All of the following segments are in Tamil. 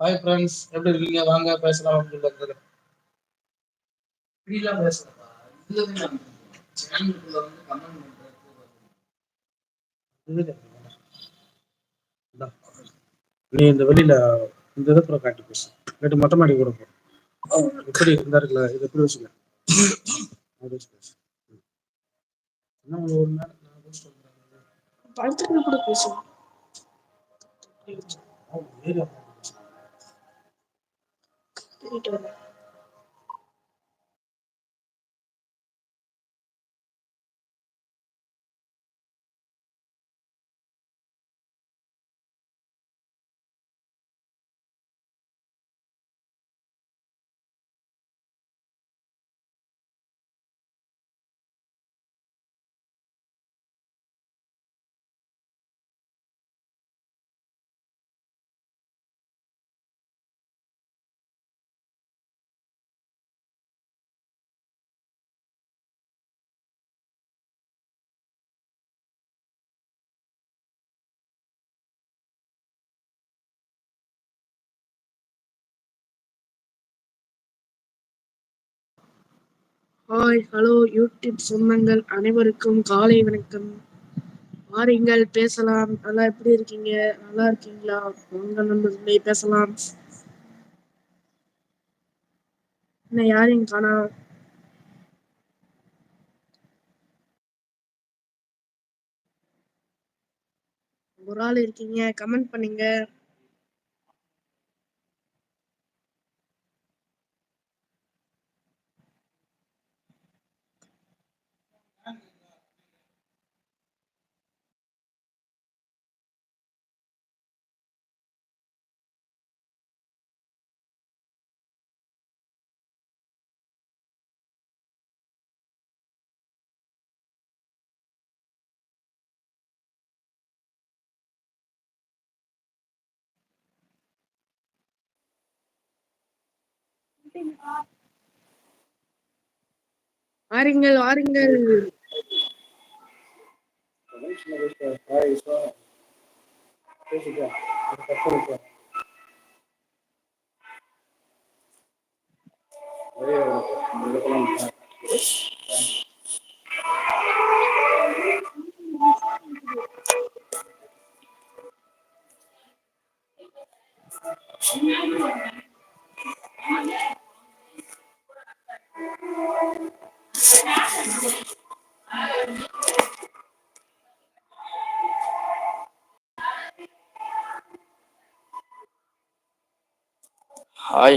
ஹாய் ஃப்ரெண்ட்ஸ் எப்படி இருக்கீங்க? வாங்க பேசலாம் அப்படின்னு இப்படிலாம் சேனலுக்குள்ள வந்து கமெண்ட் பண்றது நீ இந்த வெளியில இந்த இதை கூட காட்டி பேசு. இல்லாட்டி மொட்டை மாடி கூட போ. எப்படி இருந்தா இருக்குல்ல இது எப்படி வச்சுக்க. என்ன ஒரு வந்துடுறேன். படத்துக்கு கூட பேசுவோம் ইটলি ஹாய் ஹலோ யூடியூப் சொந்தங்கள் அனைவருக்கும் காலை வணக்கம். வாருங்கள் பேசலாம். நல்லா எப்படி இருக்கீங்க? நல்லா இருக்கீங்களா? உங்க நண்பர்களே பேசலாம். என்ன யாரையும் காணா? ஒரு ஆள் இருக்கீங்க. கமெண்ட் பண்ணுங்க. வாருங்கள் வாருங்கள். பேசிக்கலாம்.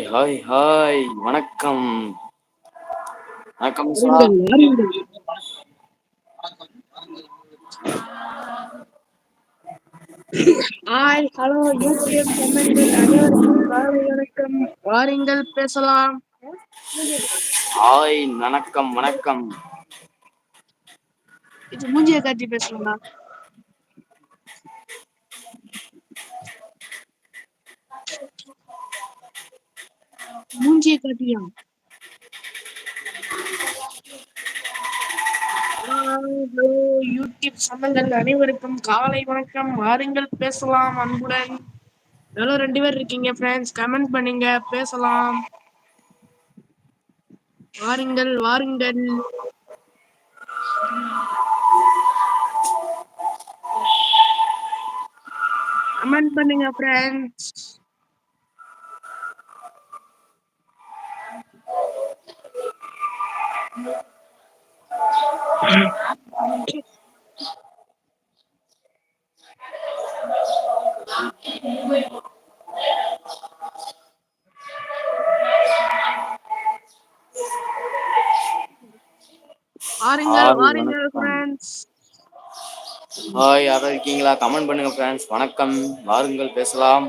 Hi hi hi. வணக்கம். வணக்கம் ஹாய் ஹலோ யூடியூப் சொந்தங்கள் அனைவருக்கும் காலை வணக்கம். வாருங்கள் பேசலாம். ஹாய் வணக்கம் வணக்கம். இது மூஞ்சிய காட்டி பேசலாம்டா மூஞ்சிய காட்டியா? யூடியூப் சொந்தங்கள் அனைவருக்கும் காலை வணக்கம். வாருங்கள் பேசலாம் அன்புடன். எவ்வளோ ரெண்டு பேர் இருக்கீங்க ஃப்ரெண்ட்ஸ் கமெண்ட் பண்ணுங்க பேசலாம். வாருங்கள் வாருங்கள். கமெண்ட் பண்ணுங்க ஃப்ரெண்ட்ஸ் ஹாய், யாரும் இருக்கீங்களா? கமெண்ட் பண்ணுங்க ஃப்ரெண்ட்ஸ் வணக்கம். வாருங்கள் பேசலாம்.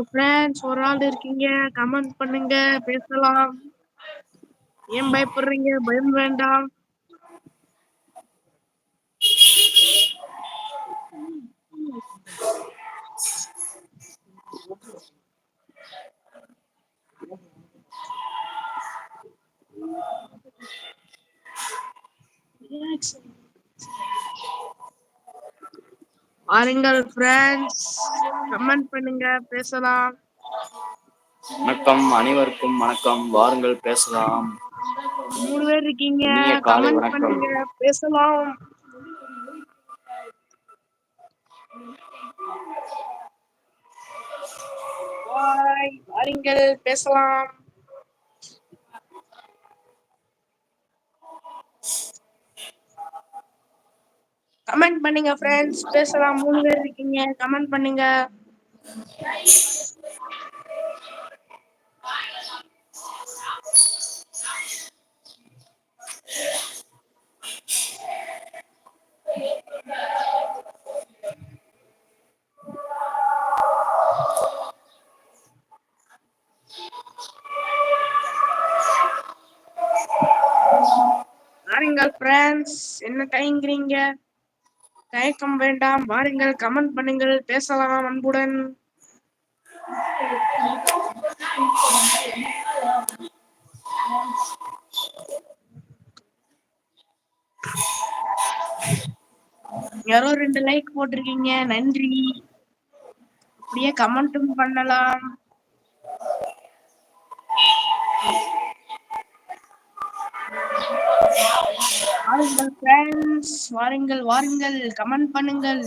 உங்க ஃப்ரெண்ட்ஸ் ஒரு ஆள் இருக்கீங்க. கமெண்ட் பண்ணுங்க. பேசலாம். ஏன் பயப்படுறீங்க? பயம் வேண்டாம். வாருங்கள் ஃப்ரெண்ட்ஸ் கமெண்ட் பண்ணுங்க பேசலாம். வணக்கம் அனைவருக்கும் வணக்கம். வாருங்கள் பேசலாம். மூணு பேர் இருக்கீங்க. காலை கமெண்ட் வணக்கம். பண்ணுங்க பேசலாம். வாருங்கள் பேசலாம். கமெண்ட் பண்ணுங்க ஃப்ரெண்ட்ஸ் பேசலாம். மூணு பேர் இருக்கீங்க. கமெண்ட் பண்ணுங்க. வாருங்கள் ஃப்ரெண்ட்ஸ் என்ன தயங்குறீங்க தயக்கம் வேண்டாம். வாருங்கள் கமெண்ட் பண்ணுங்கள் பேசலாம் அன்புடன். யாரோ ரெண்டு லைக் போட்டிருக்கீங்க. நன்றி. அப்படியே கமெண்ட்டும் பண்ணலாம். வாருங்கள் ஃப்ரெண்ட்ஸ் வாருங்கள் வாருங்கள் கமெண்ட் பண்ணுங்கள்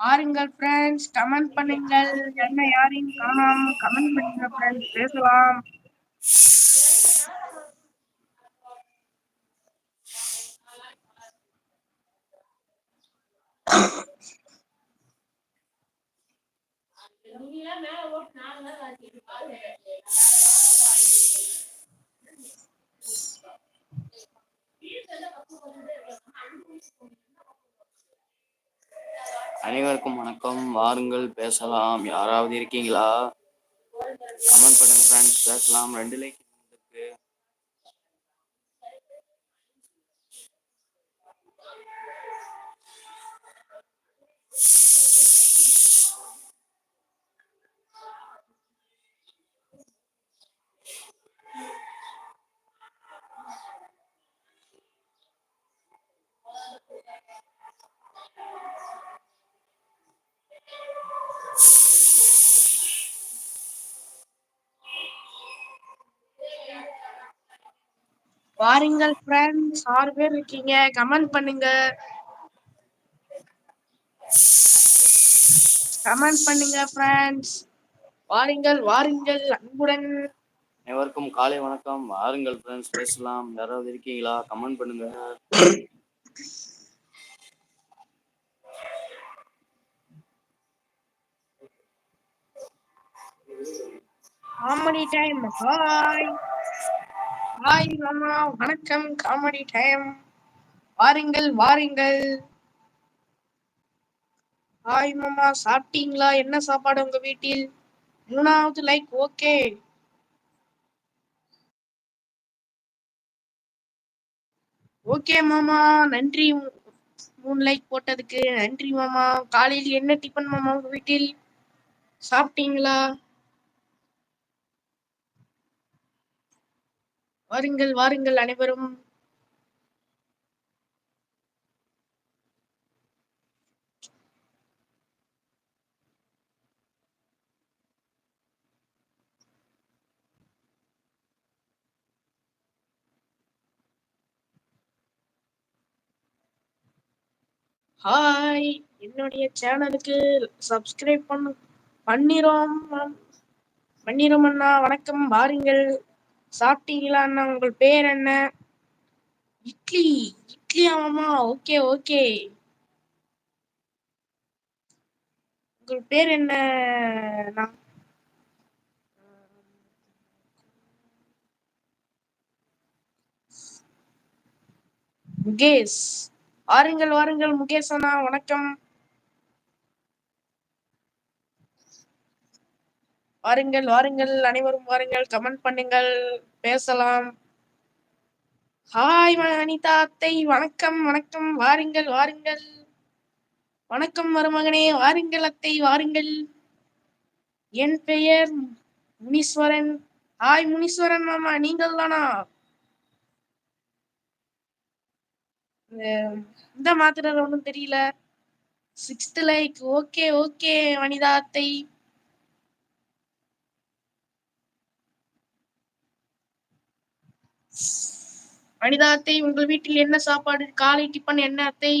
பாருங்கள் ஃப்ரெண்ட்ஸ் கமெண்ட் பண்ணுங்கள் என்ன யாரையும் காணாம கமெண்ட் பண்ணுங்க ஃப்ரெண்ட்ஸ் பேசலாம் Thank you. அனைவருக்கும் வணக்கம். வாருங்கள் பேசலாம். யாராவது இருக்கீங்களா? கமெண்ட் பண்ணுங்க ஃப்ரெண்ட்ஸ் பேசலாம். ரெண்டு லைக் வாருங்கள் ஃப்ரெண்ட்ஸ் ஆறு பேர் இருக்கீங்க. கமெண்ட் பண்ணுங்க. கமெண்ட் பண்ணுங்க ஃப்ரெண்ட்ஸ் வாருங்கள் வாருங்கள். அன்புடன். அனைவருக்கும் காலை வணக்கம். வாருங்கள் ஃப்ரெண்ட்ஸ் பேசலாம். யாராவது இருக்கீங்களா? கமெண்ட் பண்ணுங்க. காமெடி டைம் ஹாய் ஹாய் மாமா வணக்கம். காமெடி டைம் வாருங்கள் வாருங்கள். ஹாய் மாமா சாப்பிட்டீங்களா? என்ன சாப்பாடு உங்க வீட்டில்? மூணாவது லைக் ஓகே ஓகே மாமா நன்றி. மூணு லைக் போட்டதுக்கு. நன்றி மாமா காலையில் என்ன டிஃபன் மாமா உங்க வீட்டில்? சாப்பிட்டீங்களா? வாருங்கள் வாருங்கள் அனைவரும். ஹாய் என்னுடைய சேனலுக்கு சப்ஸ்கிரைப் பண்ணு பண்ணிரோம் பண்ணிரோம் அண்ணா வணக்கம் வாருங்கள். சாப்பிட்டீங்களா அண்ணா உங்கள் பேர் என்ன? இட்லி. இட்லி ஆமாமா ஓகே ஓகே. உங்கள் பேர் என்ன? முகேஷ். வாருங்கள் வாருங்கள். முகேஷ் அண்ணா வணக்கம். வாருங்கள் வாருங்கள் அனைவரும் வாருங்கள் கமெண்ட் பண்ணுங்கள் பேசலாம். ஹாய் அனிதா அத்தை வணக்கம் வணக்கம் வாருங்கள் வாருங்கள். வணக்கம் மருமகனே வாருங்கள் அத்தை வாருங்கள். என் பெயர் முனீஸ்வரன். ஹாய் முனீஸ்வரன் மாமா நீங்கள் தானா? அஹ் இந்த மாத்திரம் ஒன்றும் தெரியல. Sixth like okay okay Vanitha அத்தை. அனிதா அத்தை உங்கள் வீட்டில் என்ன சாப்பாடு? காலை டிஃபன் என்ன அத்தை?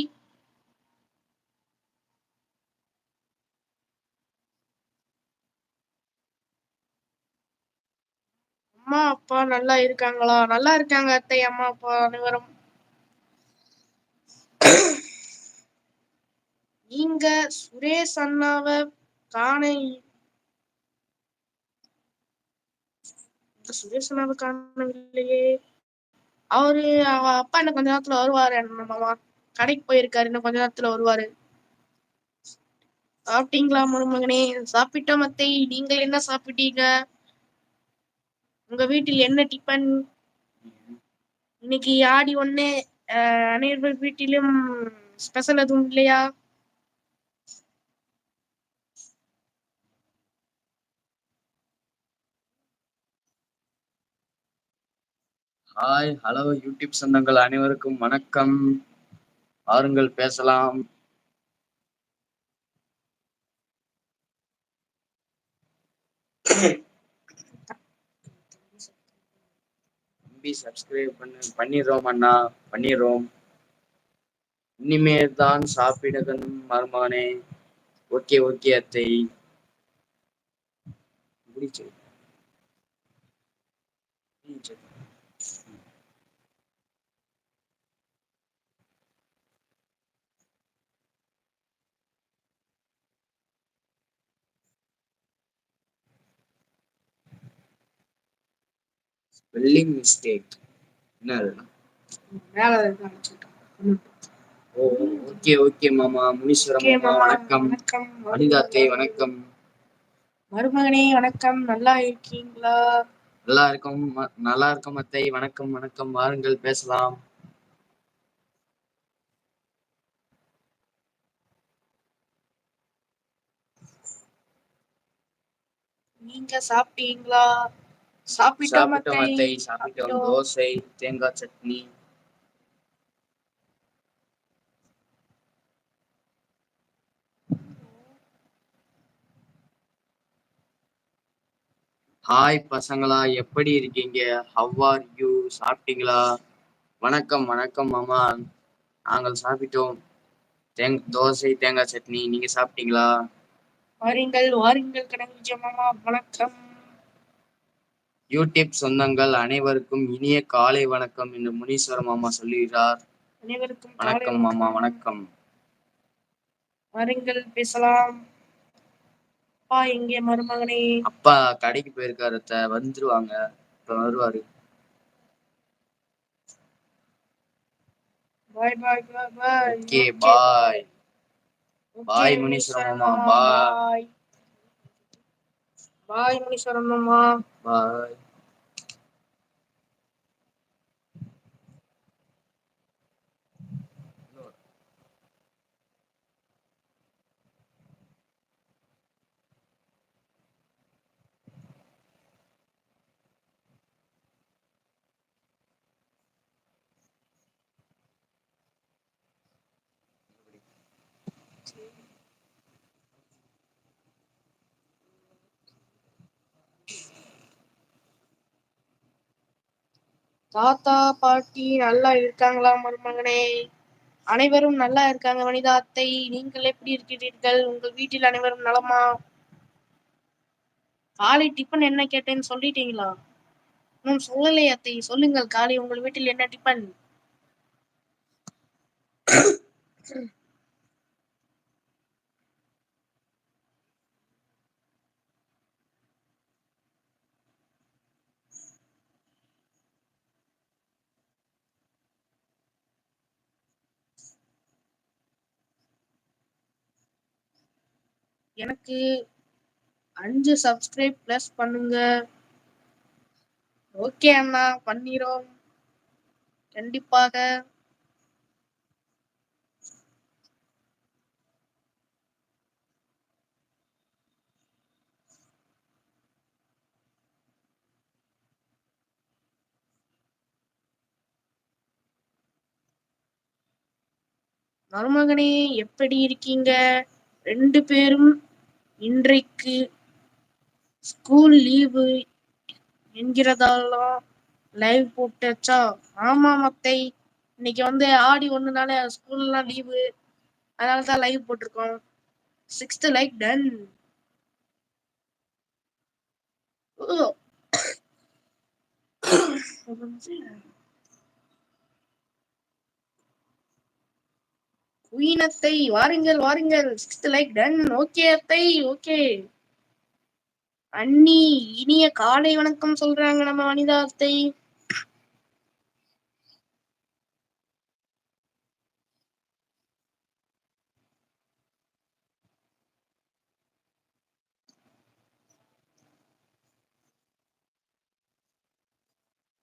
அம்மா அப்பா நல்லா இருக்காங்களா? நல்லா இருக்காங்க அத்தை அம்மா அப்பா அனைவரும். நீங்க சுரேஷ் அண்ணாவை காண சுரேஷ் அண்ணாவை காணவில்லையே. அவரு அவ அப்பா இன்னும் கொஞ்ச நேரத்துல வருவாரு. மாமா கடைக்கு போயிருக்காரு. இன்னும் கொஞ்ச நேரத்துல வருவாரு. சாப்பிட்டீங்களா மருமகனே சாப்பிட்டோம் மத்தை நீங்கள் என்ன சாப்பிட்டீங்க? உங்க வீட்டில் என்ன டிஃபன் இன்னைக்கு ஆடி ஒண்ணு. அனைவர் வீட்டிலும் ஸ்பெஷல் எதுவும் இல்லையா? ஹாய் ஹலோ யூடியூப் சொந்தங்கள் அனைவருக்கும் வணக்கம். வாருங்கள் பேசலாம். தம்பி சப்ஸ்கிரைப் பண்ணு. பண்ணிடுறோம் அண்ணா பண்ணிடுறோம். இனிமே தான் சாப்பிடணும் மருமகனே. ஓகே ஓகே அத்தை. முடிச்சு ஸ்பெல்லிங் மிஸ்டேக். என்ன அதுனா? மேல ஓ ஓகே ஓகே மாமா. முனீஸ்வரம் மாமா வணக்கம். அனிதாத்தை வணக்கம். மருமகனே வணக்கம். நல்லா இருக்கீங்களா? நல்லா இருக்கும். நல்லா இருக்கும் அத்தை. வணக்கம் வணக்கம். வாருங்கள் பேசலாம். நீங்க சாப்பிட்டீங்களா? சாப்பிட்டோம் சாப்பிட்டோம் அத்தை. சாப்பிட்டோம் தோசை தேங்காய் சட்னி. ஹாய் பசங்களா எப்படி இருக்கீங்க? ஹவ் ஆர் யூ சாப்பிட்டீங்களா? வணக்கம் வணக்கம் மாமா. நாங்கள் சாப்பிட்டோம். தேங் தோசை தேங்காய் சட்னி. நீங்க சாப்பிட்டீங்களா? வாருங்கள் வாருங்கள் கடவுஜ மாமா. வணக்கம். யூடியூப் சொந்தங்கள் அனைவருக்கும் இனிய காலை வணக்கம் என்று முனீஸ்வர மாமா சொல்லுகிறார். அனைவருக்கும் வணக்கம் மாமா வணக்கம். வாருங்கள் பேசலாம். அப்பா எங்கே மருமகனே? அப்பா கடைக்கு போயிருக்காரு அத்தை. வந்துருவாங்க. இப்ப வருவாரு. Bye bye bye bye. Okay bye. Bye, Muniswaran மாமா, பாய். பாய் முனீஸ்வரன் மாமா பாய் தாத்தா பாட்டி நல்லா இருக்காங்களா மருமகனே? அனைவரும் நல்லா இருக்காங்க வனிதா அத்தை. நீங்கள் எப்படி இருக்கிறீர்கள்? உங்கள் வீட்டில் அனைவரும் நலமா? காலை டிஃபன் என்ன கேட்டேன்னு சொல்லிட்டீங்களா? இன்னும் சொல்லலை அத்தை. சொல்லுங்கள் காலை உங்கள் வீட்டில் என்ன டிஃபன்? எனக்கு அஞ்சு சப்ஸ்கிரைப் ப்ளஸ் பண்ணுங்க. ஓகே அண்ணா பண்ணிரோம் கண்டிப்பாக. மருமகனே எப்படி இருக்கீங்க? ரெண்டு பேரும் இன்றைக்கு ஸ்கூல் லீவு என்கிறதாலாம் லைவ் போட்டாச்சா? ஆமா மத்தை. இன்னைக்கு வந்து ஆடி ஒண்ணுனால ஸ்கூல்லாம் லீவு அதனால தான் லைவ் போட்டிருக்கோம். Sixth like done oh. வீணத்தை வாருங்கள் வாருங்கள். சிக்ஸ்த் லைக் டன் ஓகே அத்தை. ஓகே அண்ணி இனிய காலை வணக்கம் சொல்றாங்க நம்ம வனிதா அத்தை.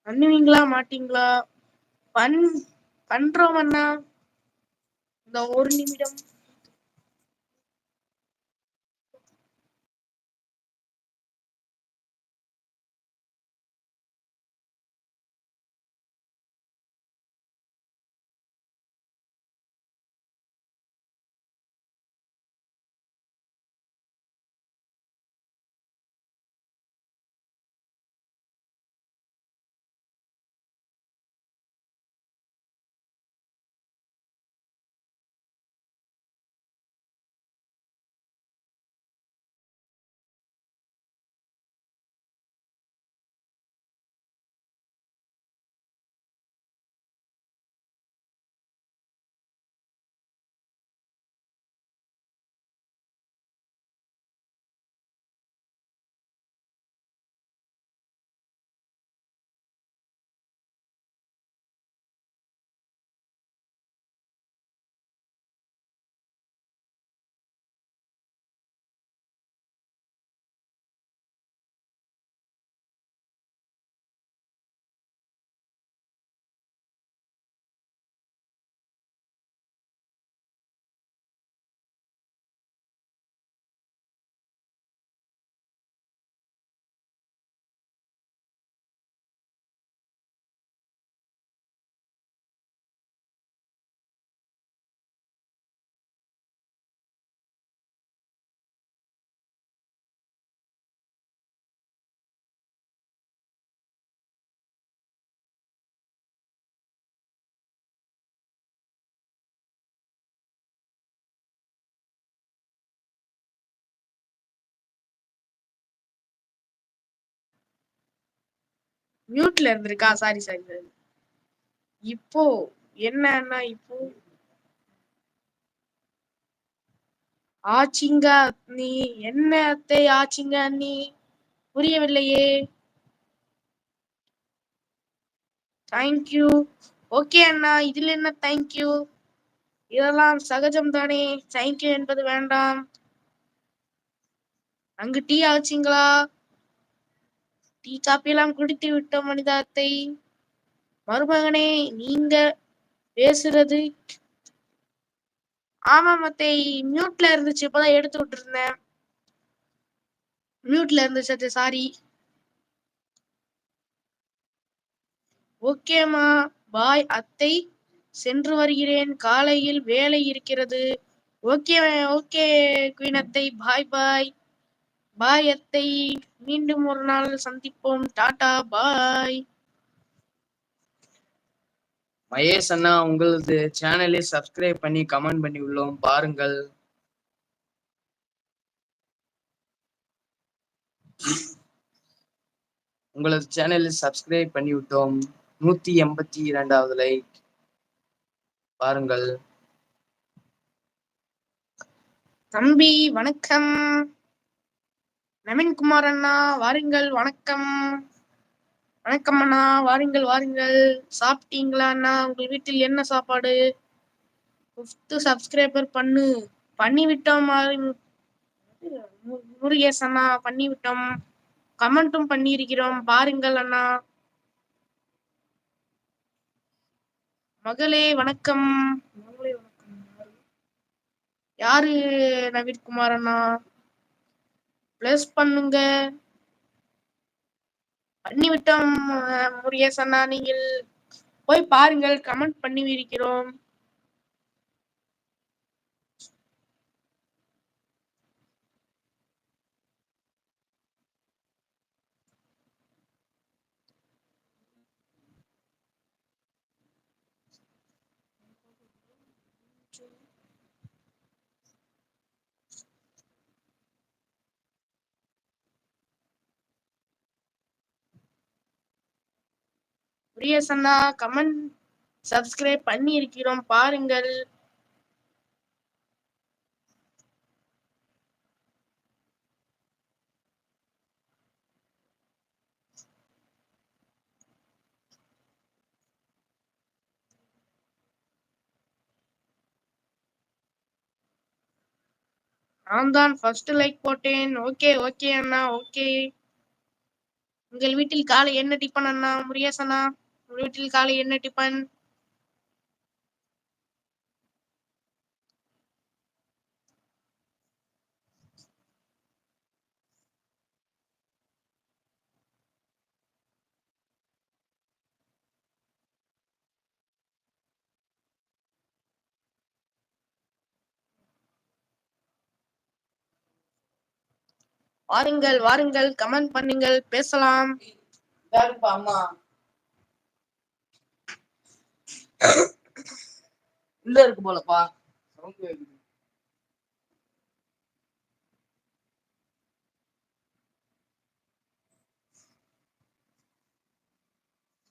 பண்ணுவீங்களா மாட்டீங்களா? பண் பண்றோம் அண்ணா. இந்த ஒரு நிமிடம் மியூட்ல இருந்திருக்கா? சாரி சாரி சாரி இப்போ என்னன்னா இப்போ ஆச்சிங்க நீ என்ன அத்தை ஆச்சிங்க நீ புரியவில்லையே. தேங்க்யூ ஓகே அண்ணா இதுல என்ன தேங்க்யூ இதெல்லாம் சகஜம் தானே தேங்க்யூ என்பது வேண்டாம். அங்கு டீ ஆச்சுங்களா? டீ காப்பி எல்லாம் குடித்து விட்டோம் மனிதாத்தை மருமகனே நீங்க பேசுறது. ஆமா மத்தை மியூட்ல இருந்துச்சு இப்பதான் எடுத்து விட்டு இருந்தேன் மியூட்ல இருந்துச்சு சாரி ஓகேம்மா பாய் அத்தை சென்று வருகிறேன். காலையில் வேலை இருக்கிறது. ஓகே ஓகே குயின் அத்தை பாய் பாய் பாய் அத்தை மீண்டும் ஒரு நாள் சந்திப்போம். டாடா பாய். மகேஷ் அண்ணா உங்களது சேனலை சப்ஸ்கிரைப் பண்ணி கமெண்ட் பண்ணி உள்ளோம். பாருங்கள். உங்களது சேனலில் சப்ஸ்கிரைப் பண்ணி விட்டோம். நூத்தி எண்பத்தி இரண்டாவது லைக் பாருங்கள். தம்பி வணக்கம். நவீன்குமார் அண்ணா வாருங்கள். வணக்கம். வணக்கம் அண்ணா வாருங்கள் வாருங்கள். சாப்பிட்டீங்களா அண்ணா உங்கள் வீட்டில் என்ன சாப்பாடு? ஃபிஃப்த்து சப்ஸ்கிரைபர் பண்ணு. பண்ணி விட்டோம் முருகேஷ் அண்ணா பண்ணிவிட்டோம் கமெண்ட்டும் பண்ணியிருக்கிறோம். பாருங்கள் அண்ணா. மகளே வணக்கம். மகளே வணக்கம் யாரு நவீன்குமார் அண்ணா ப்ளஸ் பண்ணுங்க. பண்ணிவிட்டோம் முருகேசன்னா நீங்கள் போய் பாருங்கள் கமெண்ட் பண்ணி இருக்கிறோம் கமெண்ட் சப்ஸ்கிரைப் பண்ணி இருக்கிறோம் பாருங்கள். நான் தான் ஃபர்ஸ்ட் லைக் போட்டேன். ஓகே ஓகே அண்ணா ஓகே உங்கள் வீட்டில் காலை என்ன டிஃபன் அண்ணா? முருகேஷ் அண்ணா? வீட்டில் காலை என்ன டிபன்? வாருங்கள் வாருங்கள் கமெண்ட் பண்ணுங்கள் பேசலாம். அம்மா. உள்ள இருக்கு போலப்பா.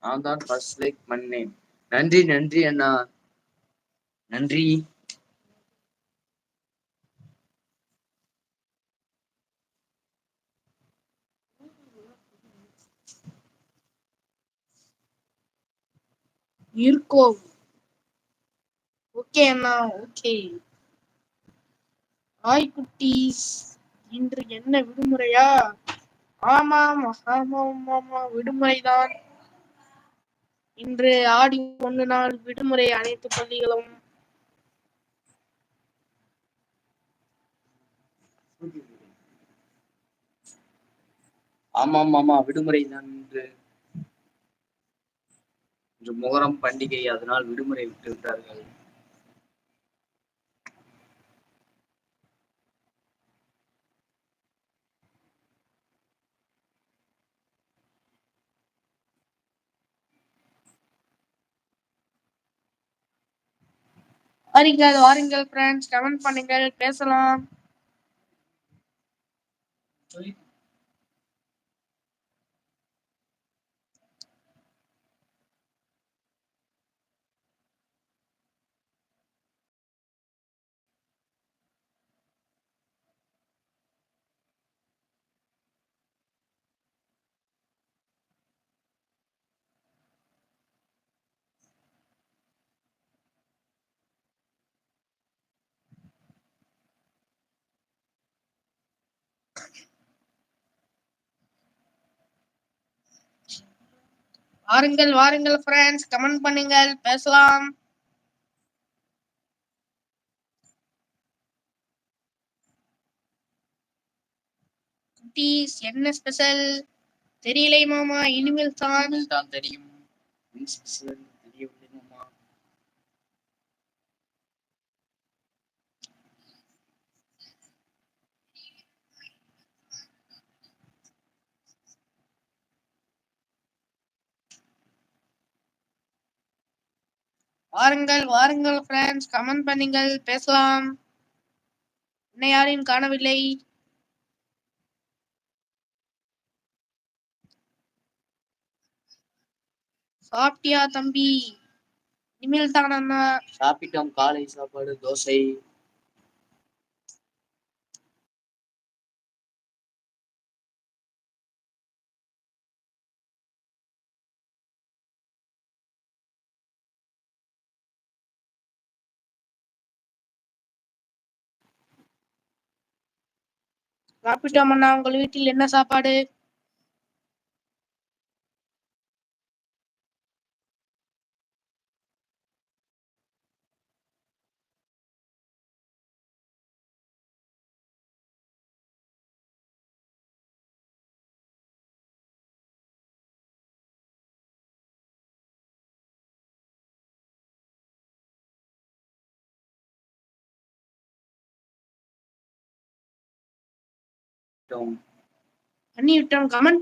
நான் தான் ஃபர்ஸ்ட் லைக் பண்ணேன் நன்றி நன்றி அண்ணா. நன்றி. இருக்கோம். ஓகே அண்ணா ஓகே ஹாய் குட்டீஸ் இன்று என்ன விடுமுறையா? ஆமாம் ஆமாம் ஆமாம் விடுமுறைதான். இன்று ஆடி ஒன்று நாள் விடுமுறை அனைத்து பள்ளிகளும். ஆமாம் ஆமா விடுமுறை தான் இன்று. இன்று முகரம் பண்டிகை அதனால் விடுமுறை விட்டு விட்டார்கள். வாருங்கள் வாருங்கள் ஃப்ரெண்ட்ஸ் கமெண்ட் பண்ணுங்கள் பேசலாம். வாருங்கள் வாருங்கள் ஃப்ரெண்ட்ஸ் கமெண்ட் பண்ணுங்கள். பேசலாம். குட்டீஸ் என்ன ஸ்பெஷல் தெரியலை மாமா. இனிமேல் தான். தெரியும். என்ன வாருங்கள் வாருங்கள் ஃப்ரெண்ட்ஸ் கமெண்ட் பண்ணுங்கள். பேசலாம். என்னை யாரையும் காணவில்லை. சாப்பிட்டியா தம்பி? இனிமேல் தான் அண்ணா. சாப்பிட்டோம். காலை சாப்பாடு தோசை. சாப்பிட்டோம் அண்ணா உங்கள் வீட்டில் என்ன சாப்பாடு? டோம். பண்ணி விட்டோம் கமெண்ட்